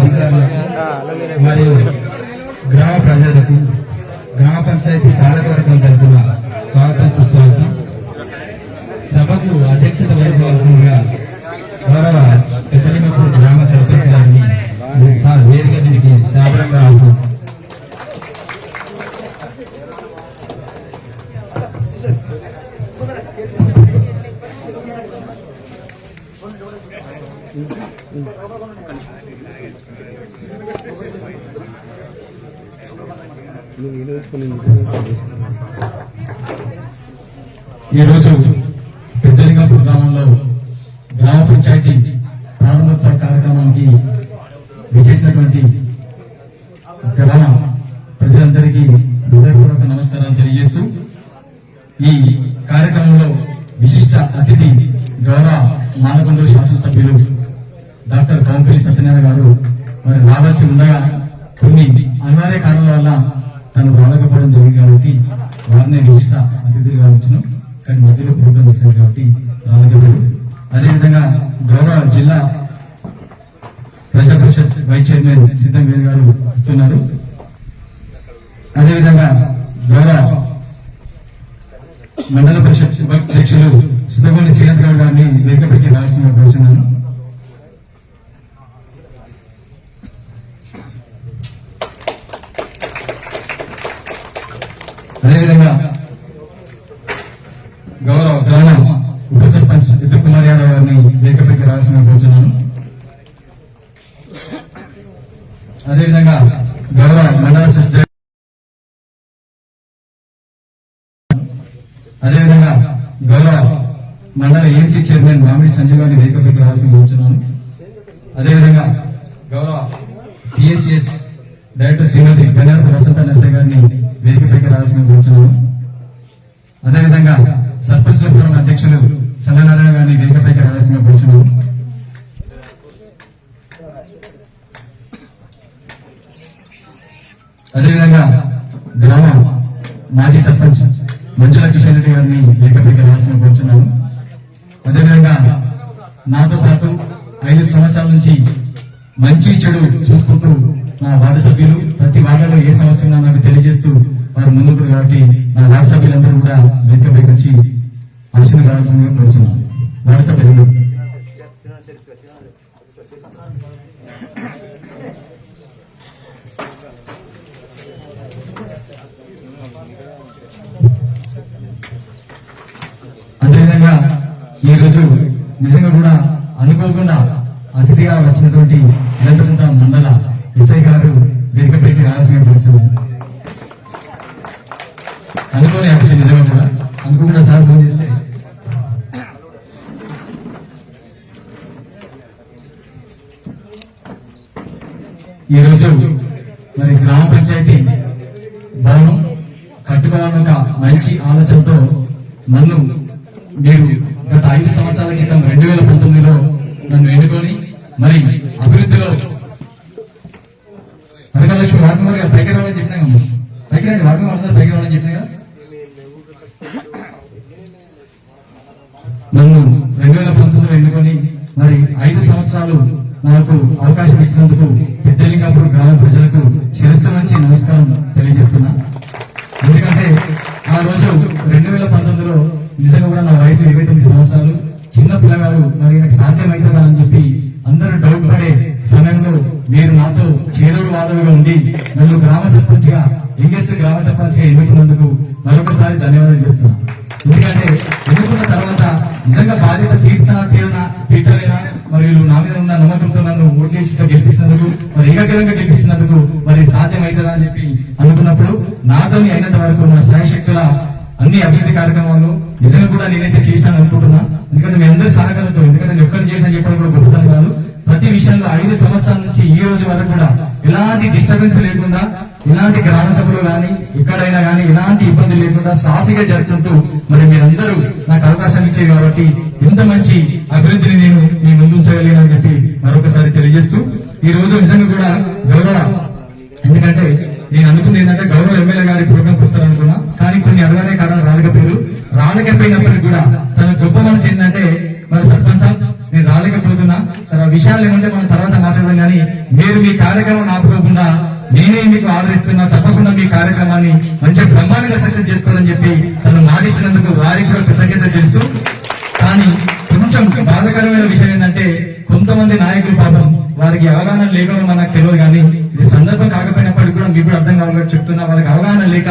అధికారులకు మరియు గ్రామ ప్రజలకు గ్రామ పంచాయతీ పాలకవర్గం తరఫున స్వాగతం సుస్వాగతం. సభకు అధ్యక్షత వహించవలసిందిగా గౌరవ పెద్దలిమపూర్ గ్రామ ఈరోజు పెద్దలింగపూర్ గ్రామంలో గ్రామ పంచాయతీ ప్రారంభోత్సవ కార్యక్రమానికి విచేసినటువంటి గ్రామ ప్రజలందరికీ హృదయపూర్వక నమస్కారాలు తెలియజేస్తూ ఈ కార్యక్రమంలో విశిష్ట అతిథి గౌరవ మానకొండూరు శాసనసభ్యులు డాక్టర్ కౌంపల్లి సత్యనారాయణ గారు మరి రావాల్సి ఉండగా కొన్ని అనివార్య కారణాల వల్ల తను రాలేకపోవడం జరిగింది కాబట్టి వారిని విశిష్ట అతిథిగా వచ్చినాం. కానీ మధ్యలో ప్రోగ్రామ్ చేశారు కాబట్టి రాలేకపోయారు. అదేవిధంగా గౌరవ జిల్లా ప్రజా పరిషత్ వైస్ చైర్మన్ సిద్ధంవేల్ గారు వస్తున్నారు. అదేవిధంగా గౌరవ మండల పరిషత్ అధ్యక్షులు సుధగోని శ్రీనాథ్ గారు గారిని వేదికపైకి రావాల్సిన కోరుతున్నాను అదేవిధంగా గౌరవ గ్రామ ఉప సర్పంచ్ ఇద్దరు కుమార్ యాదవ్ గారిని వేదికపైకి రావాల్సిన కోరుతున్నాను అదేవిధంగా గౌరవ మండల సిస్టర్ అదేవిధంగా గౌరవ మండల ఏఎన్సీ చైర్మన్ మామిడి సంజయ్ గారిని వేదికపైకి రావాల్సిన కోరుచున్నాను అదేవిధంగా గౌరవ పిఎస్సిఎస్ డైరెక్టర్ శ్రీమతి గణేరపు వసంత నర్సయ్య గారిని చేసిన రావాల్సింది అదేవిధంగా సర్పంచ్ ఫోరం అధ్యక్షులు చంద్రనారాయణ గారిని వేదికపైకి రావాల్సిన కోరుచున్నాను అదేవిధంగా గ్రామ మాజీ సర్పంచ్ మంజుల కిషన్ రెడ్డి గారిని ఏకపైకి రావాల్సిన కోరుచున్నాను అదేవిధంగా నాతో పాటు ఐదు సంవత్సరాల నుంచి మంచి చెడు చూసుకుంటూ నా వార్డు సభ్యులు ప్రతి వార్డులో ఏ సమస్య నాకు తెలియజేస్తూ వారు ముందుకు కాబట్టి మన వార్డు సభ్యులందరూ కూడా వేదికపైకి వచ్చి కావాల్సిందిగా కోరుతున్నాం వార్డు సభ్యులు. అదేవిధంగా ఈరోజు నిజంగా కూడా అనుకోకుండా అతిథిగా వచ్చినటువంటి అనంతపురం మండల ఎస్ఐ గారు వేదికపైకి రావాల్సిన కోరుచున్నాను అనుకోని అప్పుడు నిజమే కూడా. అనుకోకుండా సార్ ఫోన్ చేస్తే. ఈరోజు మరి గ్రామ పంచాయతీ భవనం కట్టుకోవాలన్న మంచి ఆలోచనతో నన్ను మీరు గత ఐదు సంవత్సరాల క్రితం రెండు వేల పంతొమ్మిదిలో నన్ను ఎన్నుకొని మరి అభివృద్ధిలో వరకలక్ష్మి వాగ్మూర్ గారు పైకి రావాలని చెప్పినా పైకి రండి వాగ్మూర్ అందరూ పైకి రావాలని చెప్పినా కదా. నన్ను రెండు వేల పంతొమ్మిదిలో ఎన్నుకొని మరి ఐదు సంవత్సరాలు నాకు అవకాశం ఇచ్చినందుకు పెద్దలింగాపూర్ గ్రామ ప్రజలకు శిరస్సు నుంచి నమస్కారం తెలియజేస్తున్నా. ఎందుకంటే ఆ రోజు రెండు వేల పంతొమ్మిదిలో నిజంగా కూడా నా వయసు ఇరవై తొమ్మిది సంవత్సరాలు. చిన్న పిల్లగాడు మరి నాకు సాధ్యమవుతుందా అని చెప్పి అందరూ డౌట్ పడే సమయంలో మీరు నాతో చేదోడు వాదవుగా ఉండి నన్ను గ్రామ సర్పంచ్గా గా గ్రామ సర్పంచ్గా ఎన్నుకున్నందుకు మరొకసారి ధన్యవాదాలు చేస్తున్నాను ఎందుకంటే ఎన్నుకున్న తర్వాత నిజంగా బాధ్యత తీర్చినా తీరనా తీర్చలేనా? మరి నా మీద ఉన్న నమ్మకంతో నన్ను ఓట్లేసి గెలిపించినందుకు మరి ఏకగ్రంగా గెలిపించినందుకు మరి సాధ్యమవుతుందా అని చెప్పి అనుకున్నప్పుడు నాతో అయినంత వరకు నా శక్తుల అన్ని అభివృద్ధి కార్యక్రమాలు నిజంగా కూడా నేనైతే చేశాను అనుకుంటున్నా ఎందుకంటే మీ అందరి సహకారంతో ఎందుకంటే నేను ఒక్కరిని చేసిన చెప్పి కూడా గొప్పతనం కాదు ప్రతి విషయంలో ఐదు సంవత్సరాల నుంచి ఈ రోజు వరకు కూడా ఎలాంటి డిస్టర్బెన్స్ లేకుండా ఇలాంటి గ్రామ సభలు కానీ ఎక్కడైనా కానీ ఎలాంటి ఇబ్బంది లేకుండా సాఫీగా జరుపుకుంటూ మరి మీరందరూ నాకు అవకాశం ఇచ్చారు కాబట్టి ఇంత మంచి అభివృద్ధిని నేను మీ ముందుంచగలిగానని చెప్పి మరొకసారి తెలియజేస్తూ ఈ రోజు నిజంగా కూడా గౌరవ ఎందుకంటే నేను అనుకుంది ఏంటంటే గౌరవ ఎమ్మెల్యే గారి ప్రోగ్రాంకి వస్తారనుకున్నా కానీ కొన్ని అడగనే కారణం రాలేకపోయారు. రాలేకపోయినప్పటికీ కూడా తన గొప్ప మనసు ఏంటంటే మరి సర్పంచ్ నేను రాలేకపోతున్నా. సరే ఆ విషయాలు ఏమంటే మనం తర్వాత మాట్లాడదాం కానీ మీరు మీ కార్యక్రమం ఆపుకోకుండా నేనే మీకు ఆర్డర్ ఇస్తున్నా. తప్పకుండా మీ కార్యక్రమాన్ని మంచిగా బ్రహ్మాండంగా సక్సెస్ చేసుకోవాలని చెప్పి తను మాటిచ్చినందుకు వారికి కూడా కృతజ్ఞత చేస్తూ కానీ కొంచెం బాధకరమైన విషయం ఏంటంటే కొంతమంది నాయకులు పాపం వారికి అవగాహన లేకుండా మనకు తెలియదు కానీ ఇది సందర్భం కాకపోయినప్పటికీ కూడా మీకు కూడా అర్థం కావాలని చెప్తున్నా. వారికి అవగాహన లేక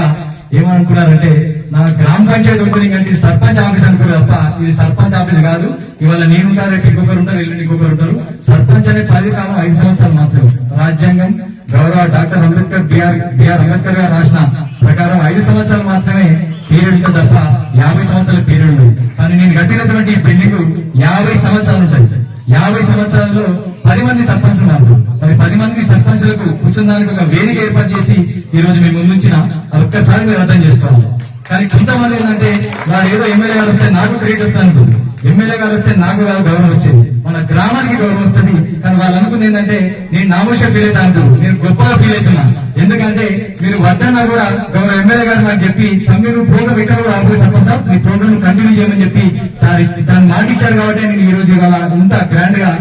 ఏమనుకున్నారంటే నా గ్రామ పంచాయతీ ఓపెనింగ్ అంటే సర్పంచ్ ఆఫీస్ అనుకోరు తప్ప ఇది సర్పంచ్ ఆఫీస్ కాదు. ఇవాళ నేను ఉంటారు రేపు ఇంకొకరు ఉంటారు ఎల్లుండి ఇంకొకరు ఉంటారు. సర్పంచ్ అనే పది కాలం ఐదు సంవత్సరాలు మాత్రం. రాజ్యాంగం గౌరవ doctor Ambedkar B R B R Ambedkar గారు రాసిన ప్రకారం ఐదు సంవత్సరాలు మాత్రమే పీరియడ్ ఉంటుంది తప్ప యాభై సంవత్సరాల పీరియడ్ ఉంది కానీ నేను కట్టినటువంటి ఈ బిల్డింగ్ యాభై సంవత్సరాలు ఉంటుంది యాభై సంవత్సరాల్లో పది మంది సర్పంచ్ మాత్రం మరి పది మంది సర్పంచ్లకు కూర్చున్నానికి ఒక వేదిక ఏర్పాటు చేసి ఈ రోజు మేము ముందుంచిన అది ఒక్కసారి మీరు అర్థం చేసుకోవాలి. కానీ కొంతమంది ఏంటంటే వారు ఏదో ఎమ్మెల్యే గారు వస్తే నాకు క్రెడిట్ వస్తాను ఎమ్మెల్యే గారు వస్తే నాకు కాదు గౌరవం వచ్చేది. మన గ్రామానికి గౌరవం వస్తుంది. కానీ వాళ్ళు అనుకుంది ఏంటంటే నేను నామోష ఫీల్ అవుతా అంటారు నేను గొప్పగా ఫీల్ అవుతున్నాను ఎందుకంటే మీరు వద్దన్నా కూడా గౌరవ ఎమ్మెల్యే గారు నాకు చెప్పి తమ్మి నువ్వు ప్రోగ్రామ్ ఇక్కడ కూడా ఆఫీస్ సర్పంచ్ సార్. నీ ప్రోగ్రామ్ కంటిన్యూ చేయమని చెప్పి దాని తను మాట ఇచ్చారు కాబట్టి నేను ఈ రోజు ఇవాళ ఇంత గ్రాండ్గా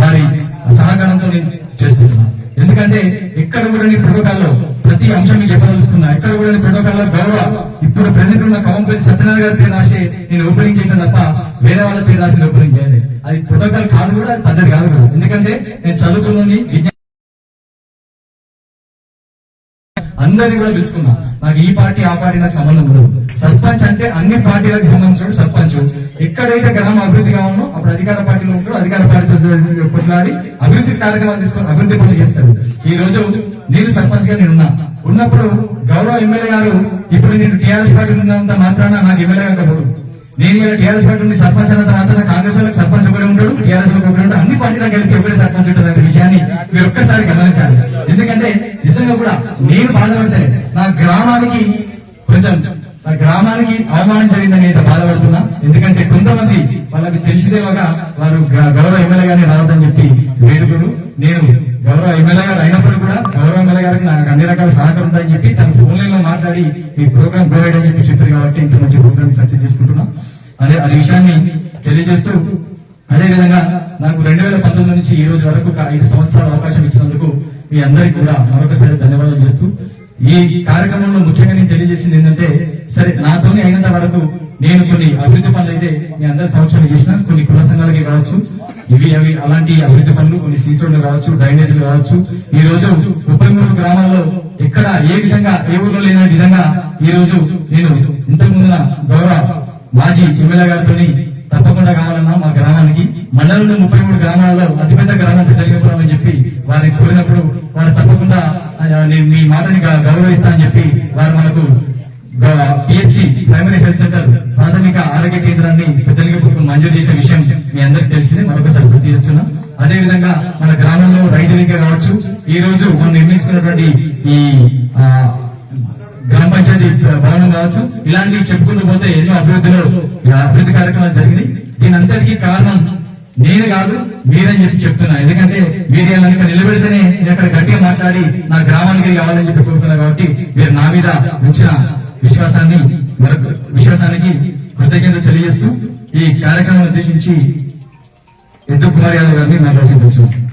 వారి సహకారంతో నేను చేస్తున్నాను. ఎందుకంటే ఎక్కడ కూడా నీ ప్రభుత్వాల్లో ప్రతి అంశం మీకు చెప్పదలుచుకున్నా. ఎక్కడ కూడా నీ ప్రోటోకాల్లో గౌరవ ఇప్పుడు ప్రెసెంట్ ఉన్న కవంపల్లి సత్యనారాయణ గారి పేరు రాసి నేను ఓపెనింగ్ చేసిన తప్ప వేరే వాళ్ళ పేరు రాసి ఓపెనింగ్ చేయాలి అది ప్రోటోకాల్ కాదు కూడా పద్ధతి కాదు కూడా. ఎందుకంటే నేను చదువుకుని విజ్ఞానం అందరిని కూడా పిలుచుకున్నా. నాకు ఈ పార్టీ ఆ పార్టీ నాకు సంబంధం ఉండదు. సర్పంచ్ అంటే అన్ని పార్టీలకు సంబంధించిన సర్పంచ్. ఎక్కడైతే గ్రామ అభివృద్ధి కావాలో అప్పుడు అధికార పార్టీలో ఉంటారు అధికార పార్టీతో కొట్లాడి అభివృద్ధి కార్యక్రమాలు తీసుకొని అభివృద్ధి పనులు చేస్తారు ఈ రోజు నేను సర్పంచ్గా నేను ఉన్నా. ఉన్నప్పుడు గౌరవ ఎమ్మెల్యే గారు ఇప్పుడు నేను టీఆర్ఎస్ పార్టీ ఉన్నంత మాత్రాన నాకు ఎమ్మెల్యే గారు నేను ఇలా టీఆర్ఎస్ పార్టీ నుండి సర్పంచ్ అయిన తర్వాత కాంగ్రెస్ వాళ్ళకి సర్పంచ్ ఒకటి ఉంటాడు టీఆర్ఎస్ ఒకటే ఉంటాడు. అన్ని పార్టీలకు కలిపి ఎప్పుడే సర్పంచ్ ఉంటుంది అనే విషయాన్ని మీరు ఒక్కసారి గమనించాలి. ఎందుకంటే నిజంగా కూడా నేను బాధపడితే నా గ్రామానికి కొంచెం నా గ్రామానికి అవమానం జరిగిందని అయితే బాధపడుతున్నా. ఎందుకంటే కొంతమంది వాళ్ళకి తెలిసిదేవగా వారు గౌరవ ఎమ్మెల్యే గారిని రావద్దని చెప్పి వేడుకలు నేను గౌరవ ఎమ్మెల్యే గారు అయినప్పుడు కూడా గౌరవ ఎమ్మెల్యే గారికి నాకు అన్ని రకాల సహకారం ఉందని చెప్పి తన ఫోన్ లైన్లో మాట్లాడి ఈ ప్రోగ్రామ్ ప్రొవైడ్ అని చెప్పి చెప్పారు కాబట్టి ఇంత మంచి ప్రోగ్రామ్ సక్సెస్ చేసుకుంటున్నాం. అదే అది విషయాన్ని తెలియజేస్తూ అదే విధంగా నాకు రెండు వేల పంతొమ్మిది నుంచి ఈ రోజు వరకు ఒక ఐదు సంవత్సరాల అవకాశం ఇచ్చినందుకు మీ అందరికీ కూడా మరొకసారి ధన్యవాదాలు చేస్తూ ఈ కార్యక్రమంలో ముఖ్యంగా నేను తెలియజేసింది ఏంటంటే సరే నాతోనే అయినంత వరకు నేను కొన్ని అభివృద్ధి పనులు అయితే మీ అందరి సమక్షంలో చేసిన కొన్ని కుల సంఘాలకి కావచ్చు ఇవి అవి అలాంటి అభివృద్ధి పనులు కొన్ని సీసోడ్లు కావచ్చు డ్రైనేజీలు కావచ్చు. ఈ రోజు ముప్పై మూడు గ్రామాల్లో ఎక్కడ ఏ విధంగా ఏ ఊర్లో లేని విధంగా ఈ రోజు నేను ఇంతకు ముందున గౌరవ మాజీ ఎమ్మెల్యే గారితో తప్పకుండా కావాలన్నా మా గ్రామానికి మండలంలో ముప్పై మూడు గ్రామాలలో అతిపెద్ద గ్రామం పెద్దలింగపురం అని చెప్పి వారిని కోరినప్పుడు వారు తప్పకుండా నేను మీ మాటని గ- గౌరవిస్తానని చెప్పి వారు మనకు పిహెచ్సి ప్రైమరీ హెల్త్ సెంటర్ ప్రాథమిక ఆరోగ్య కేంద్రాన్ని పెద్దలింగపురం మంజూరు చేసిన విషయం మీ అందరికి తెలిసిందే. మరొకసారి గుర్తు చేస్తున్నా అదే విధంగా మన గ్రామంలో రైతు విద్య కావచ్చు ఈ రోజు మనం నిర్మించుకున్నటువంటి ఈ గ్రామ పంచాయతీ భవనం కావచ్చు ఇలాంటివి చెప్పుకుంటూ పోతే ఎన్నో అభివృద్ధిలో అభివృద్ధి కార్యక్రమాలు జరిగినాయి. దీని అంతటికీ కారణం నేను కాదు మీరని చెప్పి చెప్తున్నా. ఎందుకంటే మీరు ఇలా కనుక నిలబెడితేనే నేను అక్కడ గట్టిగా మాట్లాడి నా గ్రామానికి కావాలని చెప్పి కోరుకున్నా కాబట్టి మీరు నా మీద ఉంచిన విశ్వాసాన్ని కృతజ్ఞత తెలియజేస్తూ ఈ కార్యక్రమాన్ని ఉద్దేశించి ఎద్దు కుమార్ యాదవ్ గారిని నా నాకు